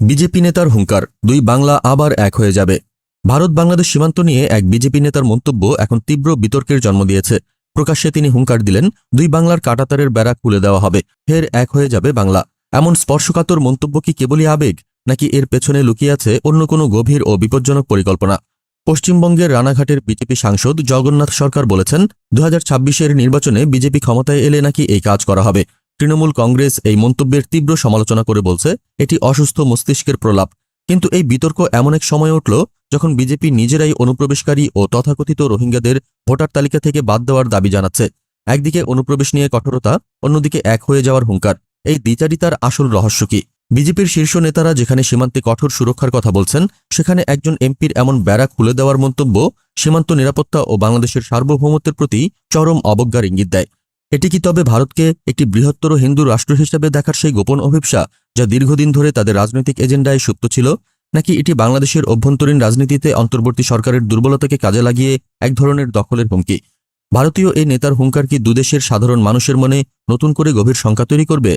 BJP নেতার হুঙ্কার, দুই বাংলা আবার এক হয়ে যাবে। ভারত বাংলাদেশ সীমান্ত নিয়ে এক বিজেপি নেতার মন্তব্য এখন তীব্র বিতর্কের জন্ম দিয়েছে। প্রকাশ্যে তিনি হুঙ্কার দিলেন, দুই বাংলার কাটাতারের বেড়া খুলে দেওয়া হবে, ফের এক হয়ে যাবে বাংলা। এমন স্পর্শকাতর মন্তব্য কি কেবলই আবেগ, নাকি এর পেছনে লুকিয়ে আছে অন্য কোনো গভীর ও বিপজ্জনক পরিকল্পনা? পশ্চিমবঙ্গের রানাঘাটের বিজেপি সাংসদ জগন্নাথ সরকার বলেছেন দু হাজার নির্বাচনে বিজেপি ক্ষমতায় এলে নাকি এই কাজ করা হবে। তৃণমূল কংগ্রেস এই মন্তব্যের তীব্র সমালোচনা করে বলছে, এটি অসুস্থ মস্তিষ্কের প্রলাপ। কিন্তু এই বিতর্ক এমন এক সময় উঠল যখন বিজেপি নিজেরাই অনুপ্রবেশকারী ও তথাকথিত রোহিঙ্গাদের ভোটার তালিকা থেকে বাদ দেওয়ার দাবি জানাচ্ছে। একদিকে অনুপ্রবেশ নিয়ে কঠোরতা, অন্যদিকে এক হয়ে যাওয়ার হুঙ্কার। এই দ্বিচারিতার আসল রহস্য কি? বিজেপির শীর্ষ নেতারা যেখানে সীমান্তে কঠোর সুরক্ষার কথা বলছেন, সেখানে একজন এমপির এমন ব্যারা খুলে দেওয়ার মন্তব্য সীমান্ত নিরাপত্তা ও বাংলাদেশের সার্বভৌমত্বের প্রতি চরম অবজ্ঞার ইঙ্গিত দেয়। এটি কি তবে ভারতকে একটি বৃহত্তর হিন্দু রাষ্ট্র হিসেবে দেখার সেই গোপন অভিপ্সা যা দীর্ঘদিন ধরে তাদের রাজনৈতিক এজেন্ডায় সুপ্ত ছিল? নাকি এটি বাংলাদেশের অভ্যন্তরীণ রাজনীতিতে অন্তর্বর্তী সরকারের দুর্বলতাকে কাজে লাগিয়ে এক ধরনের দখলের হুমকি? ভারতীয় এই নেতার হুঙ্কার কি দুদেশের সাধারণ মানুষের মনে নতুন করে গভীর শঙ্কা তৈরি করবে?